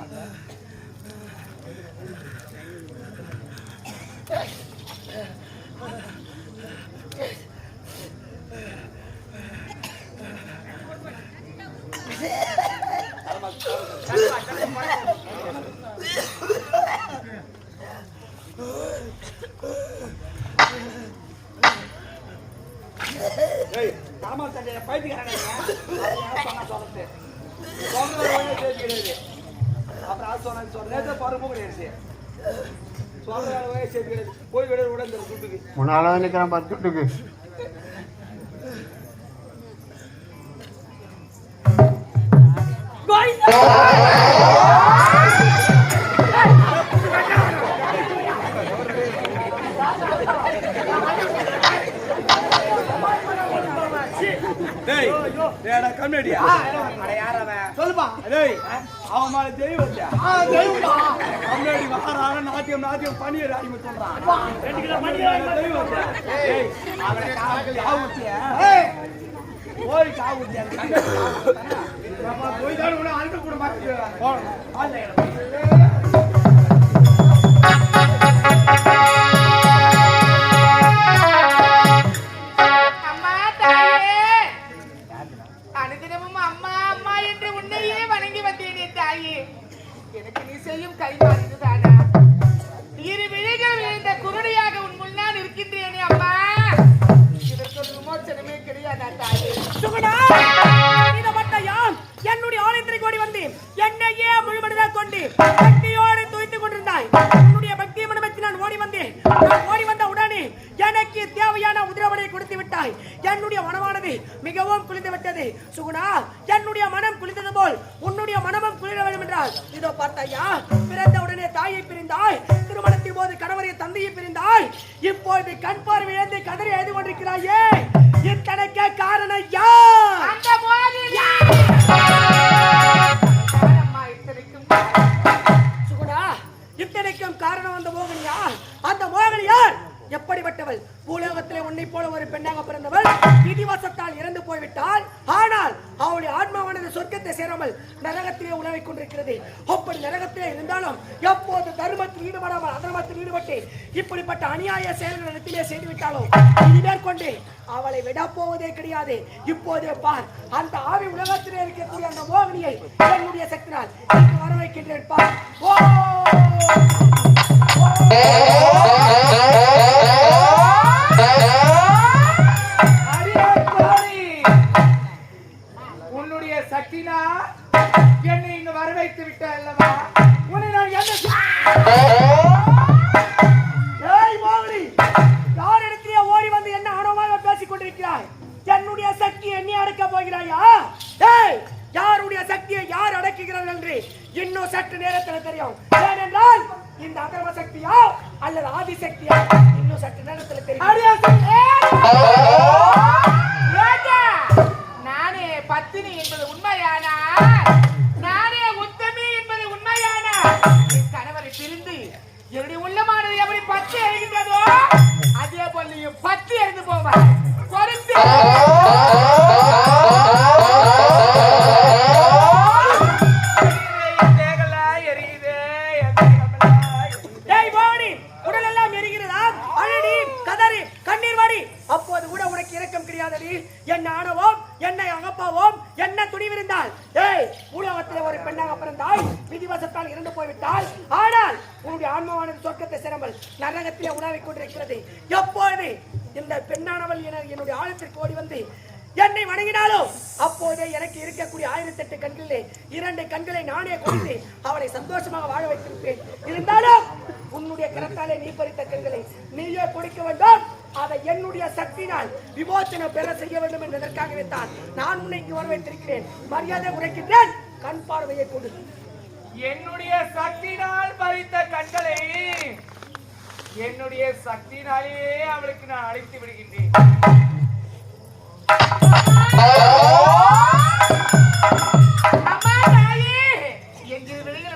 வருகிறார் ஏய், தாமா தண்டைய பைத்தியக்காரங்க. பருப்பும் கிடையாது. சொல்ற அளவே சேர்த்து டேய், டேய்டா, கம்மியாடியா? சொல்லுப்பா. டேய், அவன் மேல தெய்வம் வச்சா. கம்மியாடி வாரான நாட்டியம் நாட்டியம் பணியர் அடிமை சொல்றான். தெய்வம் வச்சா. டேய், அவனை காவல் காவு ஊத்தியா? போய் தானே உன்னை அழுத்த கூட. ஆள்ல சுகுணா என்னுடைய மனம் குளிர்ந்தது போல் உன்னுடைய மனமும் குளிர வேண்டும் என்றால் இதோ பார்த்தாயா பிறந்த உடனே தாயை பிரிந்தாய் திருமணத்தின் போது கணவரை தந்தையை பிரிந்தாய் இப்பொழுது கண் பார்வை இழந்து கதறி எழுதி கொண்டிருக்கிறாயே இத்தனைக்க காரணம் யார்? அந்த மோகினி இத்தனைக்கும் காரணம். அந்த மோகனியார் அந்த மோகனியார் எப்படிப்பட்டவள்? பூலோகத்திலே உன்னை போல ஒரு பெண்ணாக பிறந்தவள் விதிவசத்தால் இறந்து போய்விட்டால் ஆனால் அவளுடைய ஆன்மாவானது சொர்க்கத்தை சேராமல் நரகத்திலே உணவை கொண்டிருக்கிறது. அப்படி நரகத்திலே இருந்தாலும் எப்போது தர்மத்தில் ஈடுபடாமல் அதர்மத்தில் ஈடுபட்டு இப்படிப்பட்ட அநியாய செயல்கள் இடத்திலே செய்துவிட்டாலும் விட்டாலோ மேற்கொண்டு அவளை விடப்போவதே போவதே கிடையாது. இப்போதே பார் அந்த ஆவி உலகத்திலே இருக்கக்கூடிய அந்த மோகினியை என்னுடைய சக்தினால் வர வைக்கின்றேன் பார் ஓ! சக்தினா என்னை இங்கு வர வைத்து விட்ட அல்லவா உன்னை நான் என்ன ஏய் மோகினி யார் இடத்திலே ஓடி வந்து என்ன ஆணவமாக பேசிக் கொண்டிருக்கிறாய்? என்னுடைய சக்தி என்னை அடக்க போகிறாயா? ஏய் யாருடைய சக்தியை யார் அடக்குகிறார்கள் என்று இன்னும் சற்று நேரத்தில் தெரியும். ஏனென்றால் இந்த அதர்வ சக்தியா அல்லது ஆதி சக்தியா இன்னும் சற்று நேரத்தில் தெரியும். போய்விட்டால் ஆனால் உன்னுடைய ஆன்மாவானது சொர்க்கத்தை சிரமல் நரகத்திலே உணவை கொண்டிருக்கிறது. எப்பொழுது இந்த பெண்ணானவள் என என்னுடைய ஆழத்திற்கு ஓடி வந்து என்னை வணங்கினாலோ அப்போதே எனக்கு இருக்கக்கூடிய ஆயிரத்தி எட்டு கண்களிலே இரண்டு கண்களை நானே கொடுத்து அவளை சந்தோஷமாக வாழ வைத்திருப்பேன். இருந்தாலும் உன்னுடைய கரத்தாலே நீ பறித்த கண்களை நீயே கொடுக்க வேண்டும். அதை என்னுடைய சக்தினால் விமோச்சனம் பெற செய்ய வேண்டும் என்பதற்காகவே தான் நான் உன்னை இங்கு வர வைத்திருக்கிறேன் மரியாதை உரைக்கின்றேன். கண் பார்வையை கொடு. என்னுடைய சக்தினால் பறித்த கண்களை என்னுடைய சக்தினாலே அவளுக்கு நான் அழைத்து விடுகின்றேன்.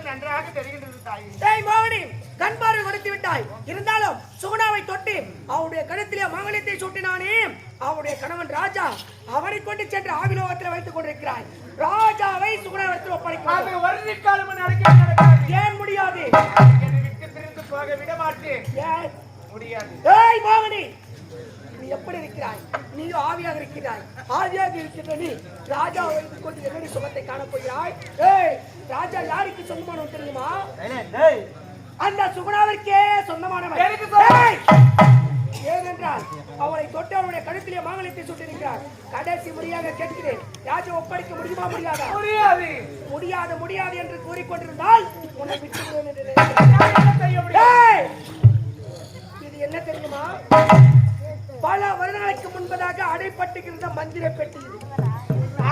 நன்றாக தெரிகின்றது தாயே. கண் பார்வை கொடுத்து விட்டாய். இருந்தாலும் சுகுணாவை தொட்டு அவருடைய கழுத்திலே மங்களத்தை சூட்டினானே. அவருடைய கணவன் ராஜா அவனை கொண்டு சென்று ஆவிலோகத்தில் வைத்துக் கொண்டிருக்கிறாய். ராஜாவை சுகுணவரத்தில் ஒப்படைக்க அது வருட காலம் நடக்க நடக்காது. ஏன் முடியாது? போக விட மாட்டேன் முடியாது. ஏய் மோகனி நீ எப்படி இருக்கிறாய்? நீ ஆவியாக இருக்கிறாய். ஆவியாக இருக்கின்ற நீ ராஜாவை வைத்துக் கொண்டு எப்படி சுகத்தை காணப் போகிறாய் ஏய் ராஜா யாருக்கு சொந்தமானவன் தெரியுமா? அந்த சுகுணாவிற்கே சொந்தமானவன்! ஏனென்றால் அவளை தொட்டு அவனுடைய கழுத்திலே மாங்கலத்தை சுட்டிருக்கிறார். கடைசி முறையாக கேட்கிறேன். ராஜா ஒப்படைக்க முடியுமா முடியாதா? முடியாது. முடியாது முடியாது என்று கூறிக்கொண்டிருந்தால் உன்னை விட்டு என்று தெரியுமா? பல வருடங்களுக்கு முன்பதாக அடைப்பட்டுகின்ற மந்திர பெட்டி.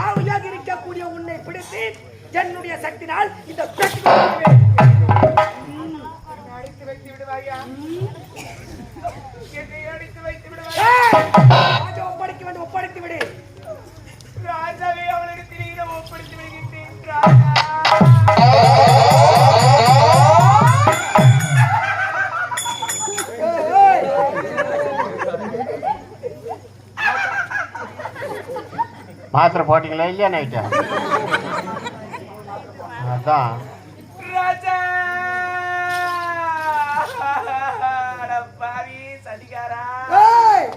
ஆவியாக இருக்கக்கூடிய உன்னை பிடித்து என்னுடைய சக்தினால் இந்த பெட்டி அடித்து வைத்து விடுவாயா? மாத்திரை போட்டீங்களா இல்லையா நைட்டு அதான். ராஜா! அட பாவி சதிகாரா. ஏய்!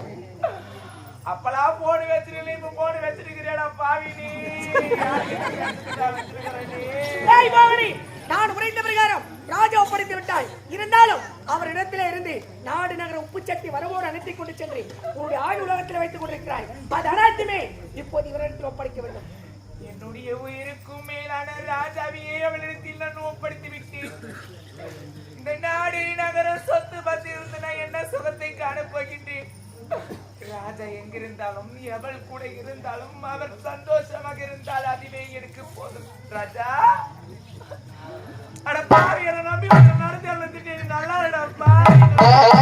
அப்பெல்லாம் போன் வச்சிருக்கல இப்ப போன் வச்சிருக்கிறேடா பாவி நீ? நான் உரைத்த பிரகாரம் ராஜா ஒப்படைத்து விட்டாய். இருந்தாலும் அவரிடத்திலே இருந்து நாடு நகர உப்பு சட்டி வரவோடு அனுப்பி கொண்டு சென்று உன்னுடைய ஆய்வு உலகத்தில் வைத்துக் கொண்டிருக்கிறாய். அது அனைத்துமே இப்போது இவரிடத்தில் ஒப்படைக்க வேண்டும். என்னுடைய உயிருக்கும் மேலான ராஜாவையே அவளிடத்தில் நான் ஒப்படைத்து விட்டேன் இந்த நாடு நகர சொத்து பத்திருந்து நான் என்ன சுகத்தை காணப்போகின்றேன் ராஜா எங்கிருந்தாலும் எவள் கூட இருந்தாலும் அவர் சந்தோஷமாக இருந்தால் அதுவே எனக்கு போதும். ராஜா! அட பாவி நம்பி Oh,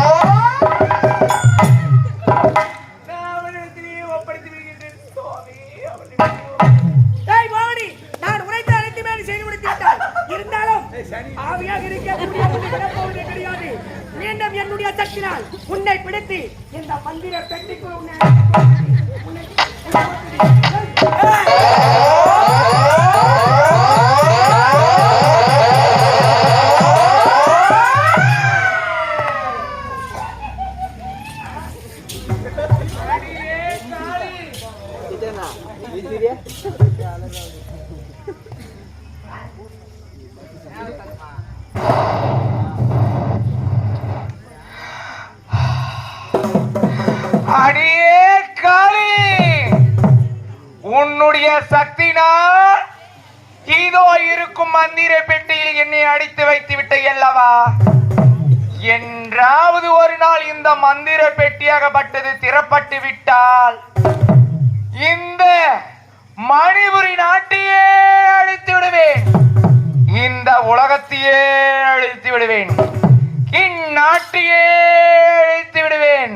அடியே காளி. உன்னுடைய சக்தினால் இதோ இருக்கும் மந்திர பெட்டியில் என்னை அடித்து வைத்து விட்ட அல்லவா? என்றாவது ஒரு நாள் இந்த மந்திர பெட்டியாகப்பட்டது திறப்பட்டு விட்டால் இந்த மணிபுரி நாட்டையே அழித்து விடுவேன். இந்த உலகத்தையே அழித்து விடுவேன். இந்நாட்டையே அழித்து விடுவேன்.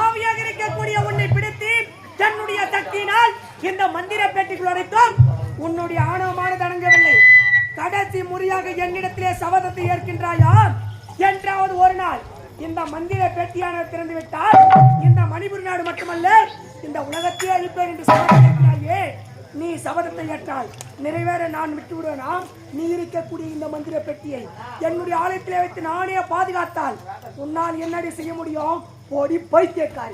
ஆவியாக இருக்கக்கூடிய பிடித்து தன்னுடைய இந்த மந்திர பெட்டிக்குள் உன்னுடைய ஆணவமான அடங்கவில்லை கடைசி முறையாக என்னிடத்திலே சபதத்தை ஏற்கின்றாயா என்றாவது ஒரு நாள் இந்த மந்திர பெட்டியான திறந்து விட்டால் இந்த மணிபுரி நாடு மட்டுமல்ல இந்த உலகத்தையே அழிப்பேன் என்று சபதம் ஏற்கிறாயே. நீ சபதத்தை ஏற்றால் நிறைவேற நான் விட்டுவிடுவேனா நீ இருக்கக்கூடிய இந்த மந்திர பெட்டியை என்னுடைய ஆலயத்திலே வைத்து நானே பாதுகாத்தால் உன்னால் என்னடி செய்ய முடியும்? ஓடி பைத்தியக்காரி.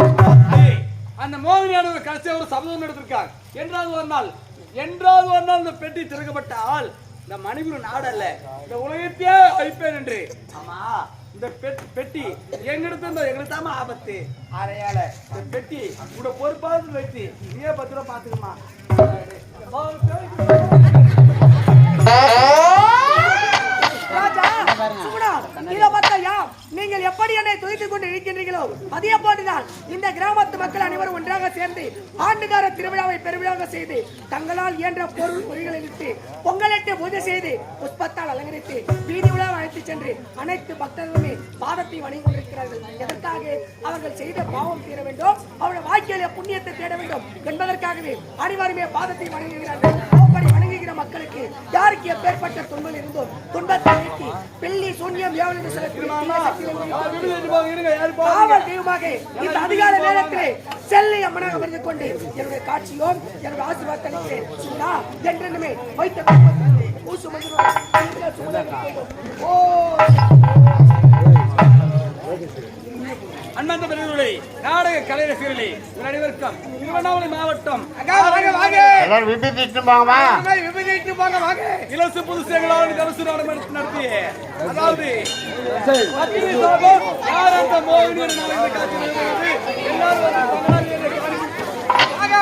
ஏய், அந்த மோகினியானவர் கடைசியாக ஒரு சபதம் எடுத்திருக்காங்க என்றாவது ஒரு நாள் என்றாவது ஒரு நாள் இந்த பெட்டி திறக்கப்பட்டால் இந்த மணிபுர நாடல்ல இந்த உலகத்தையே அழிப்பேன் என்று. ஆமா இந்த பெட்- பெட்டி எங்கிட்ட இருந்தா எங்களுக்கு தாமா ஆபத்து. அதையால இந்த பெட்டி உட பொறுப்பாக வச்சு நீயே பத்திரம் பாத்துக்கமா இத நீங்கள் எப்படி என்னை துதித்துக் கொண்டு இருக்கின்றீர்களோ அதே போன்றுதான் இந்த கிராமத்து மக்கள் அனைவரும் ஒன்றாக சேர்ந்து ஆண்டுகார திருவிழாவை பெருவிழாக செய்து தங்களால் இயன்ற பொருள் பொறிகளை விட்டு பொங்கலிட்டு பூஜை செய்து புஷ்பத்தால் அலங்கரித்து வீதி உலா அழைத்து சென்று அனைத்து பக்தர்களுமே பாதத்தை வணங்கி கொண்டிருக்கிறார்கள் எதற்காக அவர்கள் செய்த பாவம் தீர வேண்டும்? அவருடைய வாழ்க்கையில புண்ணியத்தை தேட வேண்டும் என்பதற்காகவே அனைவருமே பாதத்தை வணங்குகிறார்கள். அப்படி மக்களுக்கு யாருக்கு எப்பேற்பட்ட துன்பம் இருந்தோ துன்பத்தை நீக்கி பில்லி சூன்யம் ஏவல் என்று காவல் தெய்வமாக இந்த அதிகால நேரத்திலே செல்லை அம்மனாக இருந்து கொண்டு என்னுடைய காட்சியோ என்னுடைய ஆசீர்வாதத்தை அளிக்கிறேன் என்றென்றுமே வைத்த குடும்பத்திலே மந்திரம் ஓ அன்பார்ந்த பெரியவர்களே, நாடக கலை ரசிகர்களே, உங்கள் அனைவருக்கும் திருவண்ணாமலை மாவட்டம் இலவச புது சேகலாவின் கலசு நாடகம் எடுத்து நடத்திய அதாவது யார் அந்த மோகினி காட்சி எல்லாரும்